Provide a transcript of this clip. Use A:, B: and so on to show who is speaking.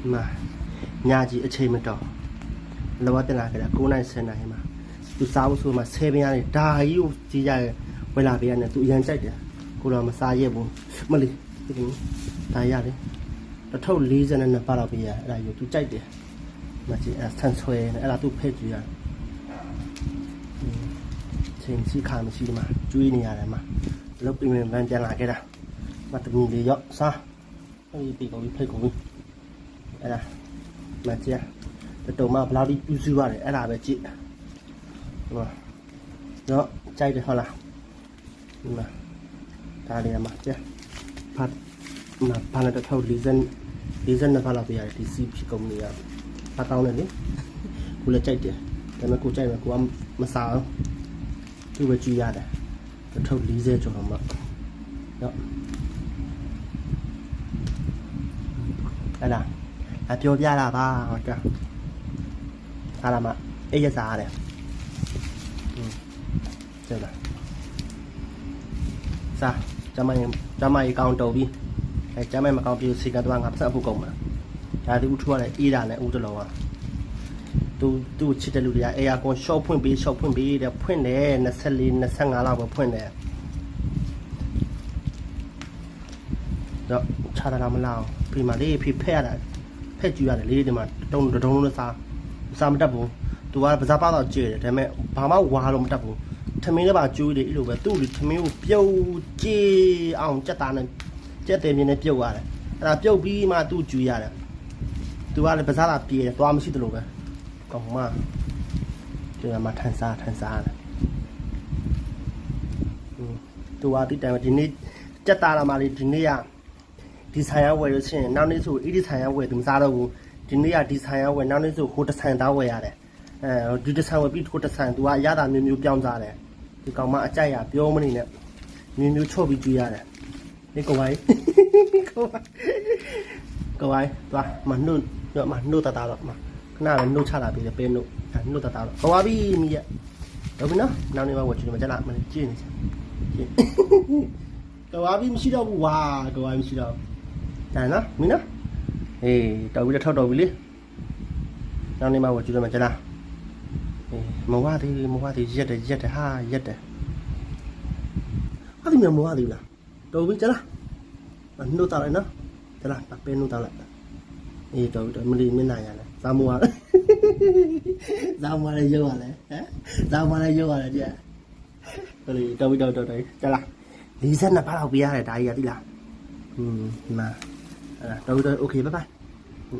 A: ဒီမှာညကြီးအချိန်မတော်လောကတင်လာကြတာ9နိုင်10နိုင်မှာသူစားဖို့ဆိုမှ10ပင်ရတယ်ဒါကြီးကိုကြီးရဝယ်လာပေးရတယ်သူအရန်ကြိုက်တယ်ကိုတော့မစားရဘူးမလီဒီလိုဒါရတယ်တစ်ထုပ်42ပါတော့ပေးရအဲ့ဒါယူသူကြိုက်တယ်မကြီးအဲ့ဆန်ဆွဲနဲ့အဲ့ဒါသူဖက်ကြည့်ရချိန်စီခါမရှိဒီမှာကျွေးနေရတယ်မှာလုတ်ပြီးမှန်ပြန်လာခဲ့တာမတမီလေးရော့စားအဲ့ဒီပြီးကုန်ပြီဖိတ်ကုန်ပြီ အဲ့ဒါမကြီးတတုံမဘလောက်ဒီပြူစုရတယ်အဲ့ဒါပဲကြည့်ဒီမှာတော့ကြိုက်တယ်ဟုတ်လားဒီမှာဒါလေးမှာကြည့်ဖတ်မဘာနဲ့တစ်ထောက်40 42ဘာလောက်ပြရတယ်ဒီစီဖြစ်ကုန်နေရဖတ်တောင်းတယ်လေကိုလည်းကြိုက်တယ်ဒါပေမဲ့ကိုကြိုက်မယ်ကိုကမစားအောင်သူ့ပဲကြည့်ရတယ်တစ်ထောက်40ကျော်တော့မှတော့အဲ့ဒါအ ပြောပြတာပါဟုတ်ကဲ့အားလာမအေးရစားရတယ်อืมကျလာစားကျမရင်ကျမရေကောင်းတုံပြီးအဲကျမမကောင်းပြီးစီကတော့ငါပတ်အဖို့ကုန်မှာဒါဒီဥထူရတယ်အေးတာနဲ့ဥတလုံးอ่ะသူသူ့ချစ်တဲ့လူတွေကအေယာကွန်ရှော့ဖွင့်ပြီးရှော့ဖွင့်ပြီးတဲ့ဖွင့်တယ်24 25လောက်ပဲဖွင့်တယ်တော့ခြားတာမလားဖေးမလေးဖေးဖက်ရတာ ဖက်ကြည့်ရတယ်လေးဒီမှာတုံတုံလုံးနဲ့စားစားမတတ်ဘူးသူကပါစားပါတော့ကြည့်တယ်ဒါပေမဲ့ဘာမှဝါလို့မတတ်ဘူးထမင်းလည်းပါကျိုးတယ်အဲ့လိုပဲသူ့လူထမင်းကိုပြုတ်ကြည့်အောင်ကြက်သားနဲ့ကြက်တယ်မြင်းနဲ့ပြုတ်ရတယ်အဲ့ဒါပြုတ်ပြီးမှသူ့ကျူရတယ်သူကလည်းပါစားတာပြေးတယ်သွားမရှိသလိုပဲကောင်းမှဒီမှာထန်စားထန်စားတယ်သူကတိတိုင်ဒီနေ့ကြက်သားလာမှလေဒီနေ့က ဒီဆိုင်ရဝယ်လို့ရှိရင်နောက်နေ့ဆိုအဲ့ဒီဆိုင်ရဝယ်သူမစားတော့ဘူးဒီနေ့ကဒီဆိုင်ရဝယ်နောက်နေ့ဆိုဟိုတစ်ဆိုင်သားဝယ်ရတယ်အဲဒီတစ်ဆိုင်ဝယ်ပြီးဟိုတစ်ဆိုင်သူကအရသာမျိုးမျိုးပြောင်းစားတယ်ဒီကောင်မအကြိုက်ရပြောမနေနဲ့မျိုးမျိုးချော့ပြီးကြည့်ရတယ်ဒီကောင်ဝိုင်းကောင်ဝိုင်းကောင်ဝိုင်းသွားမနှုတ်တော့မနှုတ်တတာတော့မခဏပဲနှုတ်ချလာပြီးတယ်ပဲနှုတ်နှုတ်တတာတော့ကောင်ဝါပြီးမိရတော့ဘယ်နော်နောက်နေ့မှဝယ်ကြည့်မှာကြလားမကြည့်နေချင်ကြည့်ကောင်ဝါပြီးမရှိတော့ဘူးဝါကောင်ဝါမရှိတော့ ဒါနော်မင်းနော်အေးတော်ပြီထောက်တော်ပြီလေနောက်နေ့မှဝကြည့်ရမှာကြလားအေးမဝသေးမဝသေးရက်တယ်ရက်တယ်ဟာရက်တယ်ဟာဒီမမဝသေးလားတော်ပြီကြလားမနှုတ်တာလိုက်နော်ကြလားပဲနှုတ်တာလိုက်အေးတော်ပြီတော်မလီမျက်နှာရလဲဇာမဝဇာမလည်းရုပ်ရလဲဟမ်ဇာမလည်းရုပ်ရလဲကြတော်ပြီတော်ပြီတော်တော်တော်ကြလား42ဘာလောက်ပြရတယ်ဒါကြီးရတိလား อืมมา à, rồi rồi ok bye bye. Ừ.